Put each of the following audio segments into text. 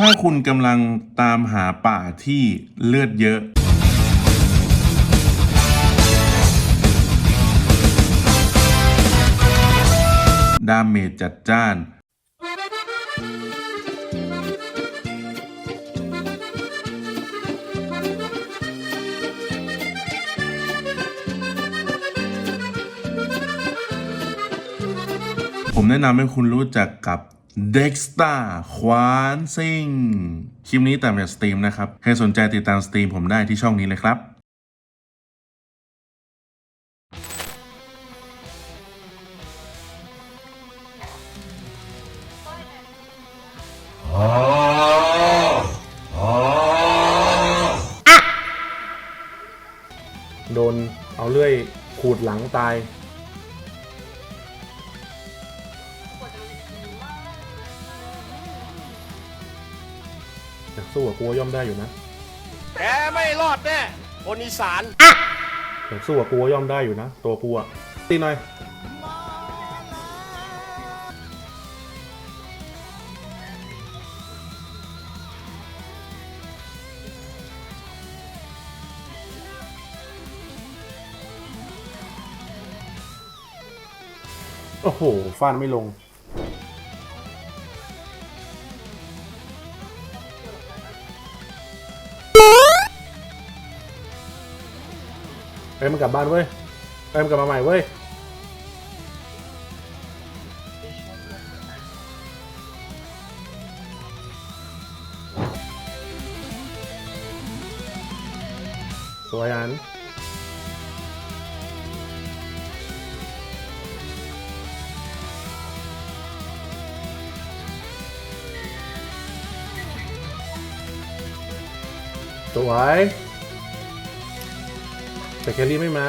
ถ้าคุณกำลังตามหาป่าที่เลือดเยอะ ดาเมจจัดจ้าน ผมแนะนำให้คุณรู้จักกับ Dexter ควานซิงคลิปนี้ตามจากสตรีมนะครับ ใครสนใจติดตามสตรีมผมได้ที่ช่องนี้เลยครับโดนเอาเลื่อยขูดหลังตาย อยากสู้กับกูว่าย่อมได้อยู่นะแกไม่รอดแน่คนอีสานอยากสู้กับกูว่าย่อมได้อยู่นะ ตัวกูอะตีหน่อยโอ้โหฟาดไม่ลง เอ้ยมันกลับบ้านเว้ยเอ้ยมันกลับมาใหม่เว้ยสวยอันสวย แต่แคลรี่ไม่มา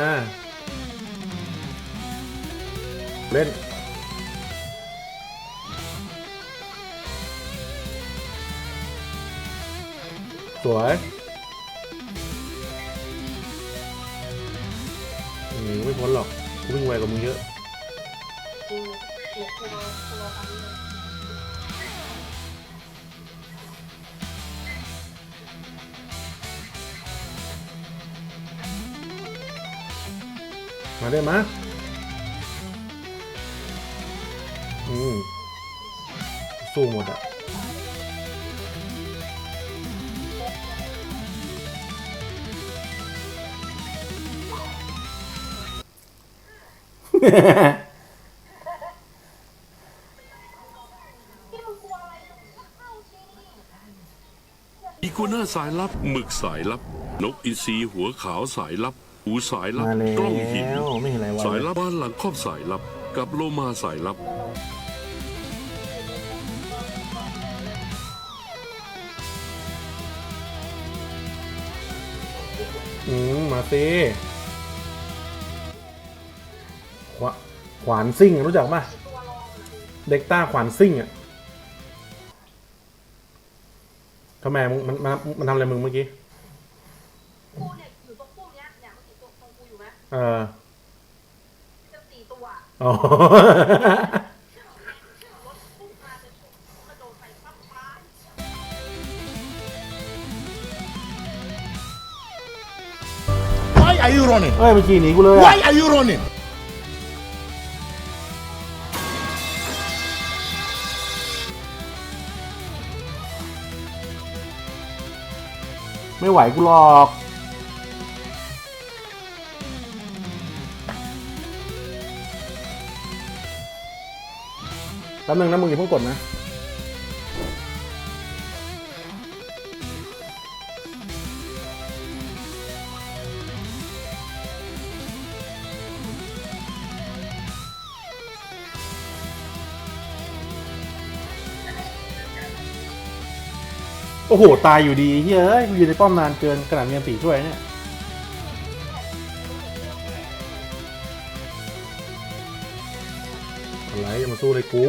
เล่น สวยหนีไม่พ้นหรอกกูวิ่งไวกว่ามึงเยอะมาได้มาอืมสู้หมดอะอีกัวน่าสายลับหมึกสายลับ นกอินทรีหัวขาวสายลับ หูสายลับ มาแล้วกล้องหินไม่เห็นอะไรวะสายลับบ้านหลังครอบสายลับ กับโลมาสายลับ อืมมาสิขวาขวานซิ่งอะรู้จักป่ะเด็กต้าขวานซิ่งอะทำไมมึงมันมันมันทำอะไรมึงเมื่อกี้กู เออจะสี่ตัวอะอ๋อรถพุ่งมาจะชนกระโดดใส่ปั๊บป้า Why are you running? เอ้ยเมื่อกี้หนีกูเลยอะ Why are you running? ไม่ไหวกูหรอก แป๊บนึงนะมึงอย่าเพิ่งกดนะโอ้โห ตายอยู่ดีเฮ้ยอยู่ในป้อมนานเกินขนาดเมียนตีช่วยเนี่ยอะไรย่ามาสู้เลยกู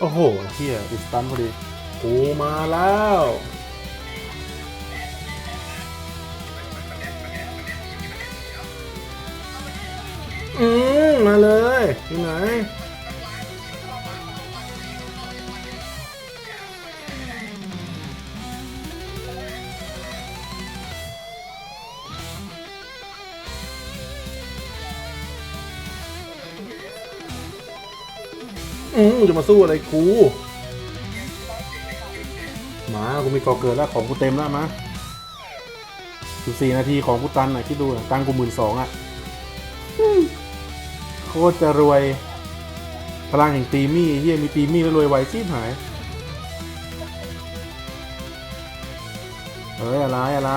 โอ้โหเฮียอิสตันพอดีกูมาแล้วอืมมาเลยที่ไหน จะมาสู้อะไรกูมากูมีกอเกิดแล้วของกูเต็มแล้วมาสิบสี่นาทีของกูตันอะคิดดูอะตังกูหมื่นสองอะโคตรจะรวย พลังแห่งตีมี่เฮียมีตีมี่แล้วรวยไวชีพหายเฮ้ยอะไรอะไร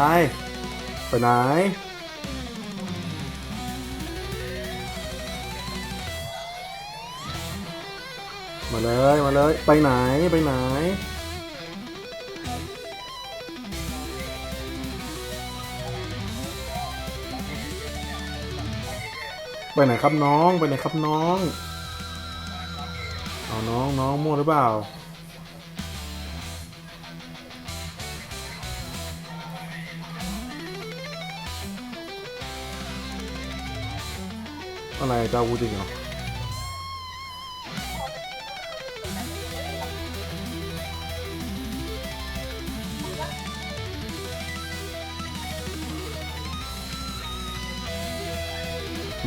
ไปไหน มาเลยมาเลย ไปไหนไปไหน ไปไหนครับน้องไปไหนครับน้องเอาน้องน้องมั่วหรือเปล่าอะไรเจ้ากูจริงเหรอ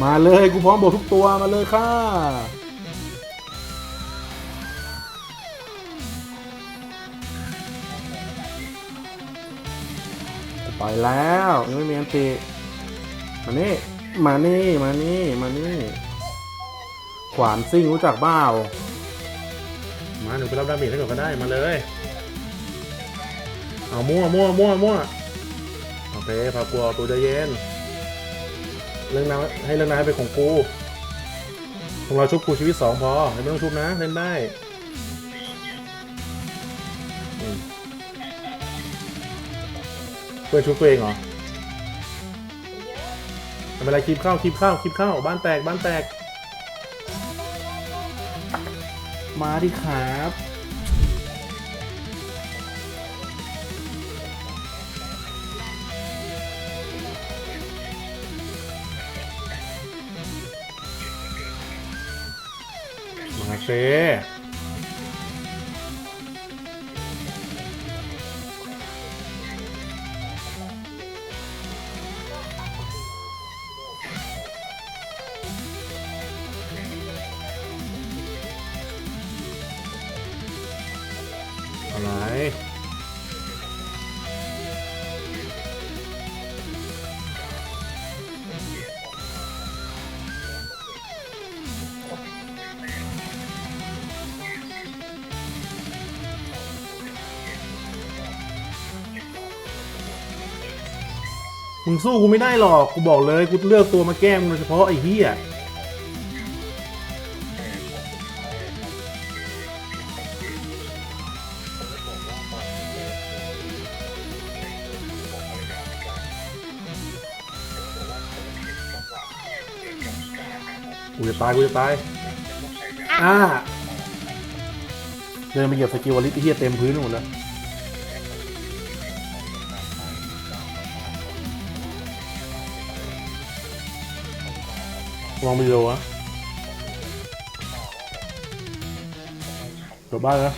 มาเลยกูพร้อมบวกทุกตัวมาเลยค่ะ ไปแล้วยังไม่มีอันติมานี่ มานี่ มานี่ มานี่ ขวานซิ่งรู้จักเปล่ามาหนูไปรับดาเมจให้ก่อนก็ได้มาเลยเอามั่วมั่วมั่วมั่วโอเคพากลัวตัวใจเย็น เรื่องน้ำให้เรื่องน้ำเป็นของกูของเราชุบกูชีวิตสองพอไม่ต้องชุบนะเล่นได้เพื่อนชุบตัวเองเหรอทำอะไรคลิปเข้าคลิปเข้าคลิปเข้าบ้านแตกบ้านแตก มาดิครับ สิอะไร มึงสู้กูไม่ได้หรอก กูบอกเลย กูเลือกตัวมาแกล้งมึงโดยเฉพาะไอ้เหี้ยกูจะตายกูจะตาย อ่า เดินไปเหยียบสกิลวอลิสไอ้เหี้ยเต็มพื้นหมดแล้ว ลองไปดูวะกลับบ้านแล้ว